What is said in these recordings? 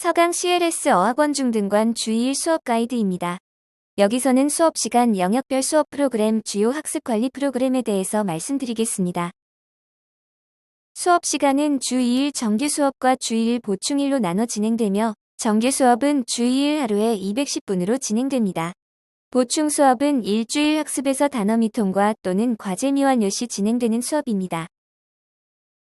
서강 CLS 어학원 중등관 주2일 수업 가이드입니다. 여기서는 수업 시간 영역별 수업 프로그램 주요 학습 관리 프로그램에 대해서 말씀드리겠습니다. 수업 시간은 주 2일 정규 수업과 주 1일 보충일로 나눠 진행되며 정규 수업은 주 2일 하루에 210분으로 진행됩니다. 보충 수업은 일주일 학습에서 단어 미통과 또는 과제 미완료 시 진행되는 수업입니다.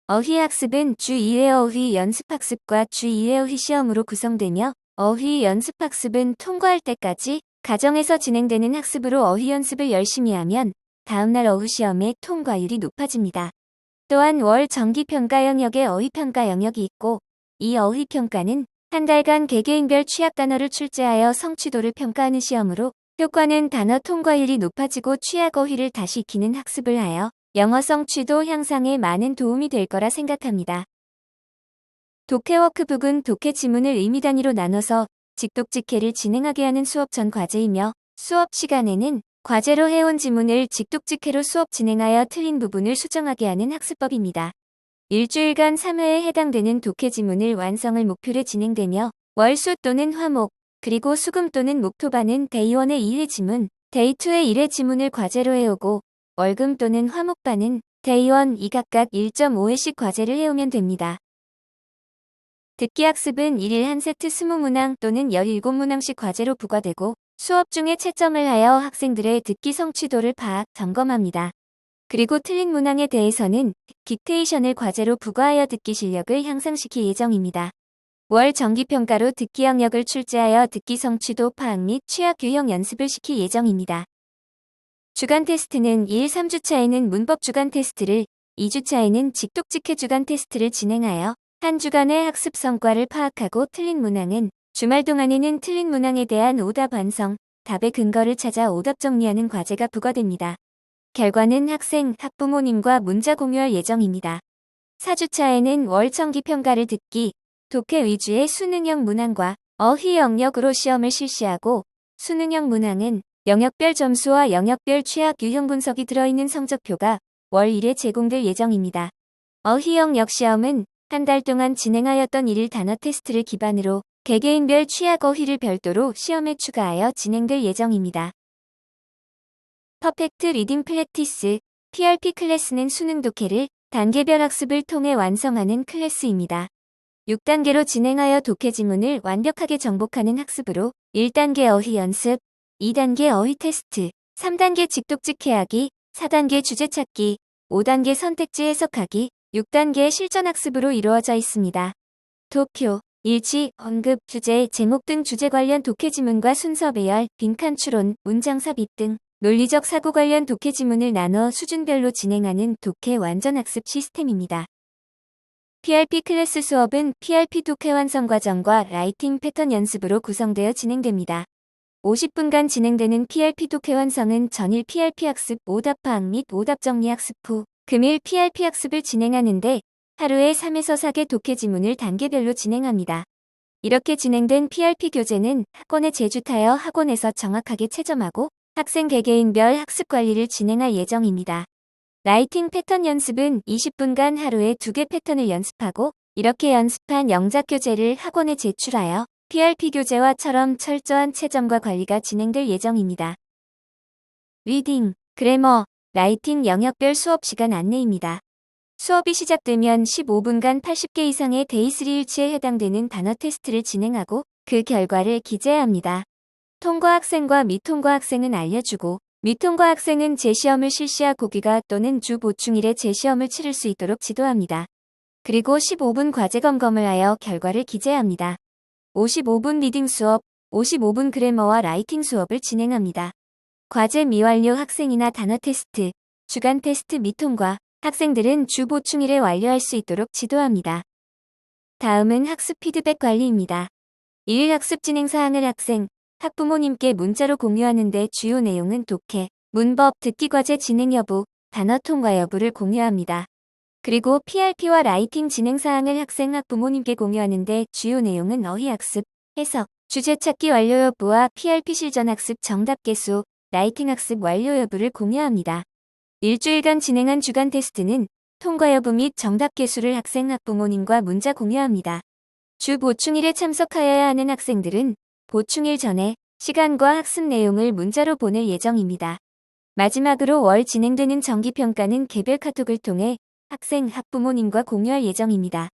어휘 학습은 주 2회 어휘 연습학습과 주 2회 어휘 시험으로 구성되며 어휘 연습학습은 통과할 때까지 가정에서 진행되는 학습으로 어휘 연습을 열심히 하면 다음날 어휘 시험의 통과율이 높아집니다. 또한 월 정기평가 영역에 어휘평가 영역이 있고 이 어휘평가는 한 달간 개개인별 취약 단어를 출제하여 성취도를 평가하는 시험으로 효과는 단어 통과율이 높아지고 취약 어휘를 다시 익히는 학습을 하여 영어 성 취도 향상에 많은 도움이 될 거라 생각합니다. 독해 워크북은 독해 지문을 의미 단위로 나눠서 직독직해를 진행하게 하는 수업 전 과제이며 수업 시간에는 과제로 해온 지문을 직독직해로 수업 진행하여 틀린 부분을 수정하게 하는 학습법입니다. 일주일간 3회에 해당되는 독해 지문을 완성을 목표로 진행되며 월수 또는 화목, 그리고 수금 또는 목토반은 데이 1의 2회 지문, 데이 2의 1회 지문을 과제로 해오고 월금 또는 화목반은 데이1, 2 각각 1.5회씩 과제를 해오면 됩니다. 듣기 학습은 1일 한 세트 20문항 또는 17문항씩 과제로 부과되고 수업 중에 채점을 하여 학생들의 듣기 성취도를 파악, 점검합니다. 그리고 틀린 문항에 대해서는 딕테이션을 과제로 부과하여 듣기 실력을 향상시킬 예정입니다. 월 정기평가로 듣기 영역을 출제하여 듣기 성취도 파악 및 취약 유형 연습을 시킬 예정입니다. 주간 테스트는 2일 3주차에는 문법 주간 테스트를, 2주차에는 직독직해 주간 테스트를 진행하여 한 주간의 학습 성과를 파악하고 틀린 문항은 주말 동안에는 틀린 문항에 대한 오답 완성, 답의 근거를 찾아 오답 정리하는 과제가 부과됩니다. 결과는 학생, 학부모님과 문자 공유할 예정입니다. 4주차에는 월 정기 평가를 듣기, 독해 위주의 수능형 문항과 어휘 영역으로 시험을 실시하고 수능형 문항은 영역별 점수와 영역별 취약 유형 분석이 들어있는 성적표가 월 1회 제공될 예정입니다. 어휘 영 역 시험은 한 달 동안 진행하였던 1일 단어 테스트를 기반으로 개개인별 취약 어휘를 별도로 시험에 추가하여 진행될 예정입니다. 퍼펙트 리딩 플래티스 PRP 클래스는 수능 독해를 단계별 학습을 통해 완성하는 클래스입니다. 6단계로 진행하여 독해 지문을 완벽하게 정복하는 학습으로 1단계 어휘 연습, 2단계 어휘 테스트, 3단계 직독직해하기, 4단계 주제 찾기, 5단계 선택지 해석하기, 6단계 실전 학습으로 이루어져 있습니다. 도쿄, 일치, 언급, 주제, 제목 등 주제 관련 독해 지문과 순서 배열, 빈칸 추론, 문장 삽입 등 논리적 사고 관련 독해 지문을 나눠 수준별로 진행하는 독해 완전 학습 시스템입니다. PRP 클래스 수업은 PRP 독해 완성 과정과 라이팅 패턴 연습으로 구성되어 진행됩니다. 50분간 진행되는 PRP 독해 완성은 전일 PRP 학습 오답 파악 및 오답 정리 학습 후 금일 PRP 학습을 진행하는데 하루에 3에서 4개 독해 지문을 단계별로 진행합니다. 이렇게 진행된 PRP 교재는 학원에 제주타여 학원에서 정확하게 채점하고 학생 개개인별 학습 관리를 진행할 예정입니다. 라이팅 패턴 연습은 20분간 하루에 2개 패턴을 연습하고 이렇게 연습한 영작 교재를 학원에 제출하여 PRP 교재와처럼 철저한 채점과 관리가 진행될 예정입니다. 리딩, 그래머, 라이팅 영역별 수업 시간 안내입니다. 수업이 시작되면 15분간 80개 이상의 데이3 일치에 해당되는 단어 테스트를 진행하고 그 결과를 기재합니다. 통과 학생과 미통과 학생은 알려주고 미통과 학생은 재시험을 실시하고 기가 또는 주 보충일에 재시험을 치를 수 있도록 지도합니다. 그리고 15분 과제 점검을 하여 결과를 기재합니다. 55분 리딩 수업, 55분 그래머와 라이팅 수업을 진행합니다. 과제 미완료 학생이나 단어 테스트, 주간 테스트 미통과 학생들은 주 보충일에 완료할 수 있도록 지도합니다. 다음은 학습 피드백 관리입니다. 1일 학습 진행 사항을 학생, 학부모님께 문자로 공유하는데 주요 내용은 독해, 문법, 듣기 과제 진행 여부, 단어 통과 여부를 공유합니다. 그리고 PRP와 라이팅 진행사항을 학생학 부모님께 공유하는데 주요 내용은 어휘학습, 해석, 주제 찾기 완료 여부와 PRP 실전 학습 정답 개수, 라이팅 학습 완료 여부를 공유합니다. 일주일간 진행한 주간 테스트는 통과 여부 및 정답 개수를 학생학 부모님과 문자 공유합니다. 주 보충일에 참석하여야 하는 학생들은 보충일 전에 시간과 학습 내용을 문자로 보낼 예정입니다. 마지막으로 월 진행되는 정기평가는 개별 카톡을 통해 학생, 학부모님과 공유할 예정입니다.